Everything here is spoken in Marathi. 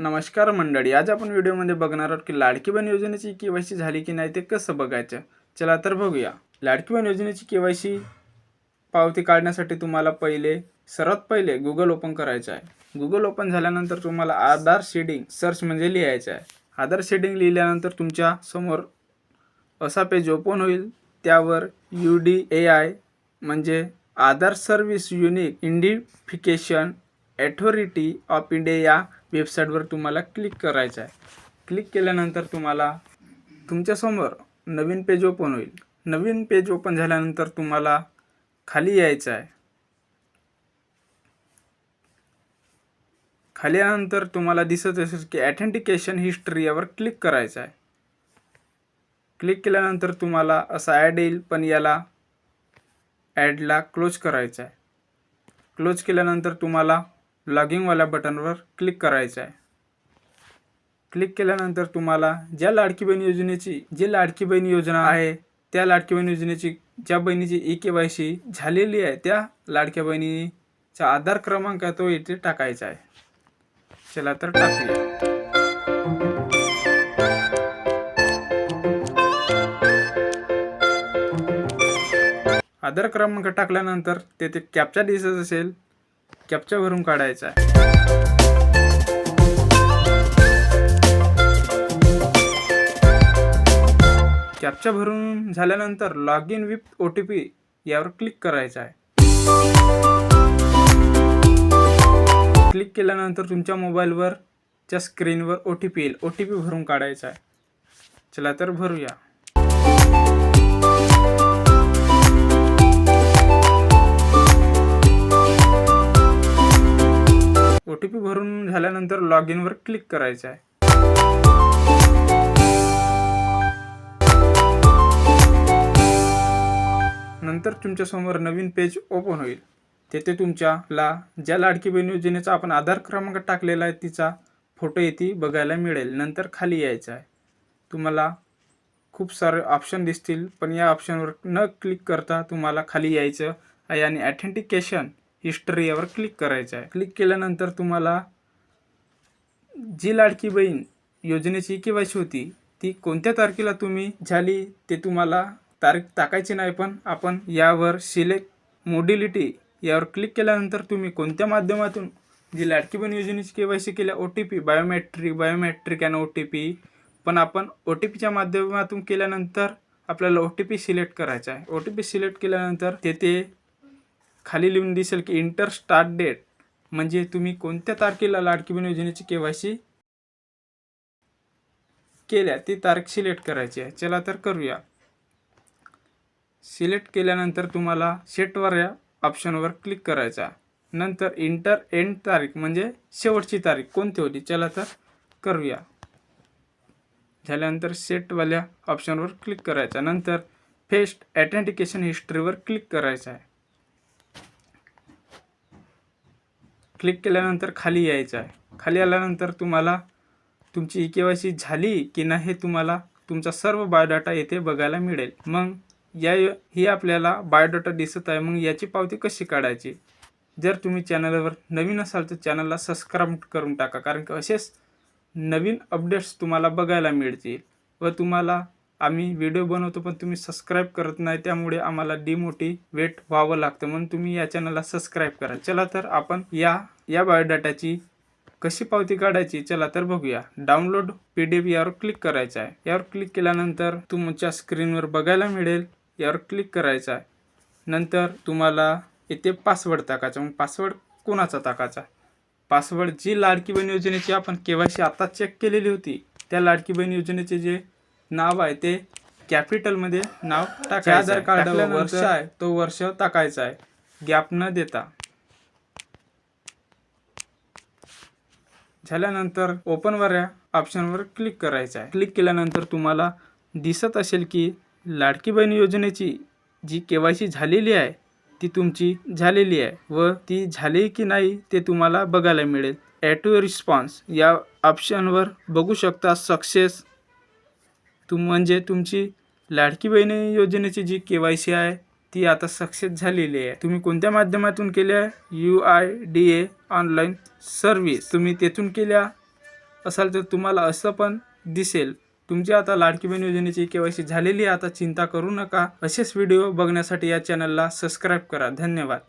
नमस्कार मंडळी आज आपण व्हिडिओमध्ये बघणार आहोत की लाडकी बहीण योजनेची के वाय सी झाली की नाही ते कसं बघायचं? चला तर बघूया. लाडकी बहीण योजनेची के वाय सी पावती काढण्यासाठी तुम्हाला पहिले सर्वात पहिले गुगल ओपन करायचं आहे. गुगल ओपन झाल्यानंतर तुम्हाला आधार शेडिंग सर्च म्हणजे लिहायचं आहे. आधार शेडिंग लिहिल्यानंतर तुमच्यासमोर असा पेज ओपन होईल. त्यावर यू डी ए आय म्हणजे Aadhaar service unique identification authority of India या वेबसाईटवर तुम्हाला क्लिक करायचं आहे. क्लिक केल्यानंतर तुम्हाला तुमच्यासमोर नवीन पेज ओपन होईल. नवीन पेज ओपन झाल्यानंतर तुम्हाला खाली यायचं आहे. खाली आल्यानंतर तुम्हाला दिसत असेल की ॲथेंटिकेशन हिस्ट्री यावर क्लिक करायचं आहे. क्लिक केल्यानंतर तुम्हाला असा ॲड येईल पण याला ॲडला क्लोज करायचं आहे. क्लोज केल्यानंतर तुम्हाला लॉगिंगवाल्या बटनवर क्लिक करायचं आहे. क्लिक केल्यानंतर तुम्हाला ज्या लाडकी बहीण योजनेची जी लाडकी बहीण योजना आहे त्या लाडकी बहीण योजनेची ज्या बहिणीची ई के वाय सी झालेली आहे त्या लाडक्या बहिणीचा आधार क्रमांक तो इथे टाकायचा आहे. चला तर टाकूया. आधार क्रमांक टाकल्यानंतर तेथे कॅप्चा डिसेस असेल. कॅपचा भरून काढायचा आहे. कॅप्चा भरून झाल्यानंतर log in with O T P यावर क्लिक करायचं आहे. क्लिक केल्यानंतर तुमच्या मोबाईलवर च्या स्क्रीनवर ओ टी पी येईल. ओ टी पी भरून काढायचा आहे. चला तर भरूया. झाल्यानंतर लॉग इनवर क्लिक करायचं आहे. नंतर तुमच्यासमोर नवीन पेज ओपन होईल. तेथे तुमच्याला ज्या लाडकी बहीण योजनेचा आपण आधार क्रमांक टाकलेला आहे तिचा फोटो येथे बघायला मिळेल. नंतर खाली यायचं आहे. तुम्हाला खूप सारे ऑप्शन दिसतील पण या ऑप्शनवर न क्लिक करता तुम्हाला खाली यायचं आहे आणि ॲथेंटिकेशन हिस्टरी यावर क्लिक करायचं आहे. क्लिक केल्यानंतर तुम्हाला जी लाडकी बहीण योजनेची के वाय सी होती ती कोणत्या तारखेला तुम्ही झाली ते तुम्हाला तारीख टाकायची नाही पण आपण यावर सिलेक्ट मोडिलिटी यावर क्लिक केल्यानंतर तुम्ही कोणत्या माध्यमातून जी लाडकी बहीण योजनेची के वाय सी केल्या O T P biometric biometric आणि ओ टी पी पण आपण ओ टी पीच्या माध्यमातून केल्यानंतर आपल्याला ओ टी पी सिलेक्ट करायचा आहे. ओ टी पी सिलेक्ट केल्यानंतर तेथे खाली लिहून दिसेल की इंटर स्टार्ट डेट. म्हणजे तुम्ही कोणत्या तारखेला लाडकी बहीण योजनेची के वाय सी केल्या? ती तारीख सिलेक्ट करायची आहे. चला तर करूया. सिलेक्ट केल्यानंतर तुम्हाला सेटवर या ऑप्शनवर क्लिक करायचा नंतर इंटर एंड तारीख म्हणजे शेवटची तारीख कोणती होती? चला तर करूया. झाल्यानंतर सेटवाल्या ऑप्शनवर क्लिक करायचा. नंतर फेस्ट ॲथेंटिकेशन हिस्ट्रीवर क्लिक करायचं आहे. क्लिक केल्यानंतर खाली यायचं आहे. खाली आल्यानंतर तुम्हाला तुमची ई के वाय सी झाली की नाही हे तुम्हाला तुमचा सर्व बायोडाटा येथे बघायला मिळेल. मग या ही आपल्याला बायोडाटा दिसत आहे. मग याची पावती कशी काढायची? जर तुम्ही चॅनलवर नवीन असाल तर चॅनलला सबस्क्राईब करून टाका. कारण की असेच नवीन अपडेट्स तुम्हाला बघायला मिळतील व तुम्हाला आम्ही व्हिडिओ बनवतो पण तुम्ही सबस्क्राईब करत नाही त्यामुळे आम्हाला डिमोटिवेट व्हावं लागतं. म्हणून तुम्ही या चॅनलला सबस्क्राईब करा. चला तर आपण या या बायोडाटाची कशी पावती काढायची चला तर बघूया. डाउनलोड पी डी एफ यावर क्लिक करायचं आहे. यावर क्लिक केल्यानंतर तुमच्या स्क्रीनवर बघायला मिळेल. यावर क्लिक करायचं आहे. नंतर तुम्हाला येथे पासवर्ड टाकायचा. मग पासवर्ड कोणाचा टाकायचा? पासवर्ड जी लाडकी बहीण योजनेची आपण के वाय सी आता चेक केलेली होती त्या लाडकी बहीण योजनेचे जे नाव आहे ते कॅपिटलमध्ये नाव टाकायचं आधार कार्ड वर्ष आहे तो वर्ष टाकायचा आहे. गॅप न देता. झाल्यानंतर ओपनवर या ऑप्शनवर क्लिक करायचं आहे. क्लिक केल्यानंतर तुम्हाला दिसत असेल की लाडकी बहीण योजनेची जी के वाय सी झालेली आहे ती तुमची झालेली आहे व ती झाली की नाही ते तुम्हाला बघायला मिळेल. ॲटो रिस्पॉन्स या ऑप्शनवर बघू शकता सक्सेस तुम म्हणजे तुमची लाडकी बहीण योजनेची जी के वाय सी आहे ती आता सक्सेस झालेली आहे. तुम्ही कोणत्या माध्यमातून केल्या? U I D A online service. तुम्ही तेथून केल्या असाल तर तुम्हाला असं पण दिसेल. तुमची आता लाडकी बहीण योजनेची के वाय सी झालेली आहे आता चिंता करू नका. असेच व्हिडिओ बघण्यासाठी या चॅनलला सबस्क्राईब करा. धन्यवाद.